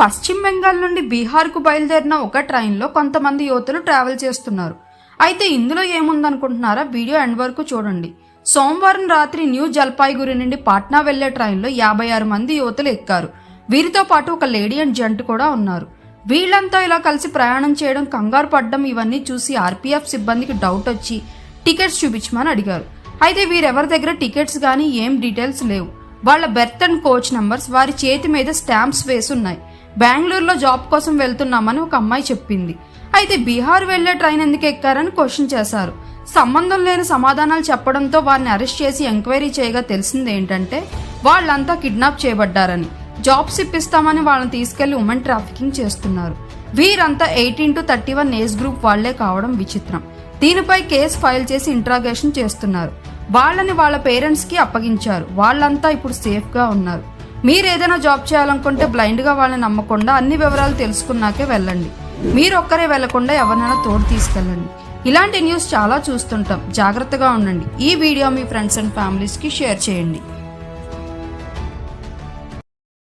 పశ్చిమ బెంగాల్ నుండి బీహార్కు బయలుదేరిన ఒక ట్రైన్లో కొంతమంది యువతులు ట్రావెల్ చేస్తున్నారు. అయితే ఇందులో ఏముందనుకుంటున్నారా? వీడియో ఎండ్ వరకు చూడండి. సోమవారం రాత్రి న్యూ జల్పాయిగురి నుండి పాట్నా వెళ్ళే ట్రైన్లో యాభై ఆరు మంది యువతులు ఎక్కారు. వీరితో పాటు ఒక లేడీ అండ్ జంట్ కూడా ఉన్నారు. వీళ్ళంతా ఇలా కలిసి ప్రయాణం చేయడం కంగారు పడ్డం ఇవన్నీ చూసి ఆర్పీఎఫ్ సిబ్బందికి డౌట్ వచ్చి టికెట్స్ చూపించమని అడిగారు. అయితే వీరెవరి దగ్గర టికెట్స్ కానీ ఏం డీటెయిల్స్ లేవు. వాళ్ళ బెర్త్ అండ్ కోచ్ నంబర్స్ వారి చేతి మీద స్టాంప్స్ వేసి ఉన్నాయి బెంగళూరులో జాబ్ కోసం వెళ్తున్నామని ఒక అమ్మాయి చెప్పింది. అయితే బీహార్ వెళ్ళే ట్రైన్ ఎందుకు ఎక్కారని క్వశ్చన్ చేశారు. సంబంధం లేని సమాధానాలు చెప్పడంతో వారిని అరెస్ట్ చేసి ఎంక్వైరీ చేయగా తెలిసింది ఏంటంటే వాళ్ళంతా కిడ్నాప్ చేయబడ్డారని. జాబ్స్ ఇప్పిస్తామని వాళ్ళని తీసుకెళ్ళి ఉమెన్ ట్రాఫికింగ్ చేస్తున్నారు. వీరంతా eighteen to thirty one age group వాళ్ళే కావడం విచిత్రం. దీనిపై కేసు ఫైల్ చేసి ఇంట్రాగేషన్ చేస్తున్నారు. వాళ్ళని వాళ్ళ పేరెంట్స్కి అప్పగించారు. వాళ్ళంతా ఇప్పుడు సేఫ్గా ఉన్నారు. మీరు ఏదైనా జాబ్ చేయాలనుకుంటే బ్లైండ్గా వాళ్ళని నమ్మకుండా అన్ని వివరాలు తెలుసుకున్నాకే వెళ్ళండి. మీరు ఒక్కరే వెళ్ళకుండా ఎవరినైనా తోడు తీసుకెళ్ళండి. ఇలాంటి న్యూస్ చాలా చూస్తుంటాం. జాగ్రత్తగా ఉండండి. ఈ వీడియో మీ ఫ్రెండ్స్ అండ్ ఫ్యామిలీస్కి షేర్ చేయండి.